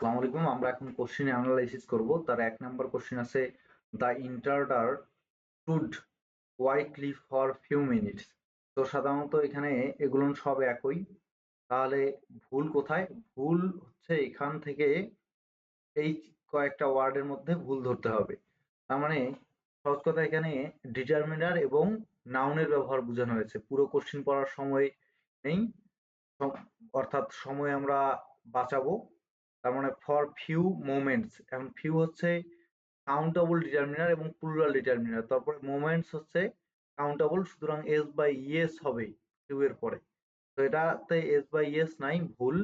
আসসালামু আমরা এখন কোশ্চেন অ্যানালাইসিস করব। তার এক নাম্বার কোশ্চেন আছে the intruder stood quietly for few minutes তো সাধারণত এখানে এগুলো সব একই। তাহলে ভুল কোথায়? ভুল হচ্ছে এখান থেকে এই কয়েকটা ওয়ার্ডের মধ্যে ভুল ধরতে হবে। তার মানে সহজ কথা এখানে ডিটারমিনার এবং নাউনের ব্যবহার বোঝানো হয়েছে। পুরো কোশ্চেন পড়ার সময় নেই। অর্থাৎ সময় আমরা বাঁচাবো। তার মানে ফর ফিউ মোমেন্টস এখন ফিউ হচ্ছে কাউন্টেবল ডিটারমিনার এবং প্লুরাল ডিটারমিনার তারপরে মোমেন্টস হচ্ছে কাউন্টেবল সুতরাং এস বাই ইয়েস হবে ফিউ এর পরে। তো এটাতে এস বাই ইয়েস নাই, ভুল।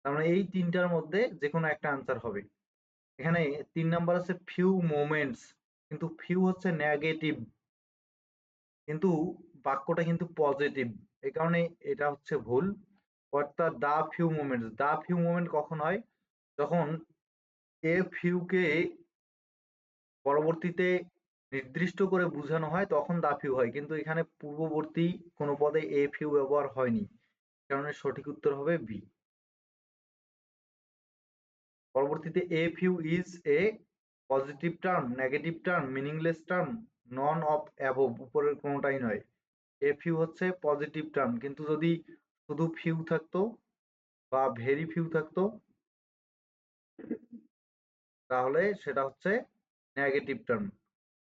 তার মানে এই তিনটার মধ্যে যে কোনো একটা আনসার হবে। এখানে তিন নাম্বার আছে ফিউ মোমেন্টস কিন্তু ফিউ হচ্ছে নেগেটিভ কিন্তু বাক্যটা কিন্তু পজিটিভ এই কারণে এটা হচ্ছে ভুল। অর্থাৎ the few moments the few moment কখন হয়? যখন এ ফিউকে পরবর্তীতে নির্দিষ্ট করে বোঝানো হয়, তখন দা ফিউ হয়। কিন্তু এখানে পূর্ববর্তী কোনো পদে এ ফিউ ব্যবহার হয়নি। কারণে সঠিক উত্তর হবে বি পরবর্তীতে a few is a positive term negative term meaningless term none of above উপরের কোনোটাই নয়। এ ফিউ হচ্ছে পজিটিভ টার্ম কিন্তু যদি শুধু ফিউ থাকতো বা ভেরি ফিউ থাকতো তাহলে সেটা হচ্ছে নেগেটিভ টার্ম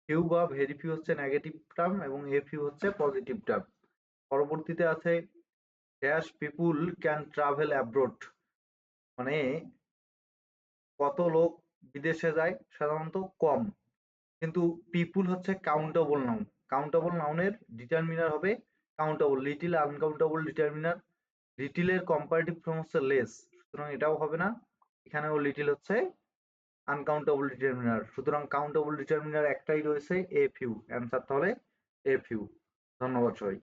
ফিউ বা ভেরি ফিউ হচ্ছে নেগেটিভ টার্ম এবং এ ফিউ হচ্ছে পজিটিভ টার্ম পরবর্তীতে আছে dash people can travel abroad মানে কত লোক বিদেশে যায়? সাধারণত কম। কিন্তু পিপুল হচ্ছে কাউন্টেবল নাউন কাউন্টেবল নাউনের ডিটারমিনার হবে কাউন্টেবল লিটিল আনকাউন্টেবল ডিটারমিনার লিটিলের কম্পারেটিভ ফর্ম হচ্ছে লেস সুতরাং এটাও হবে না। এখানেও লিটিল হচ্ছে আনকাউন্টেবল ডিটারমিনার সুতরাং কাউন্টেবল ডিটারমিনার একটাই রয়েছে এ ফিউ অ্যান্সার তাহলে এ ফিউ ধন্যবাদ সবাই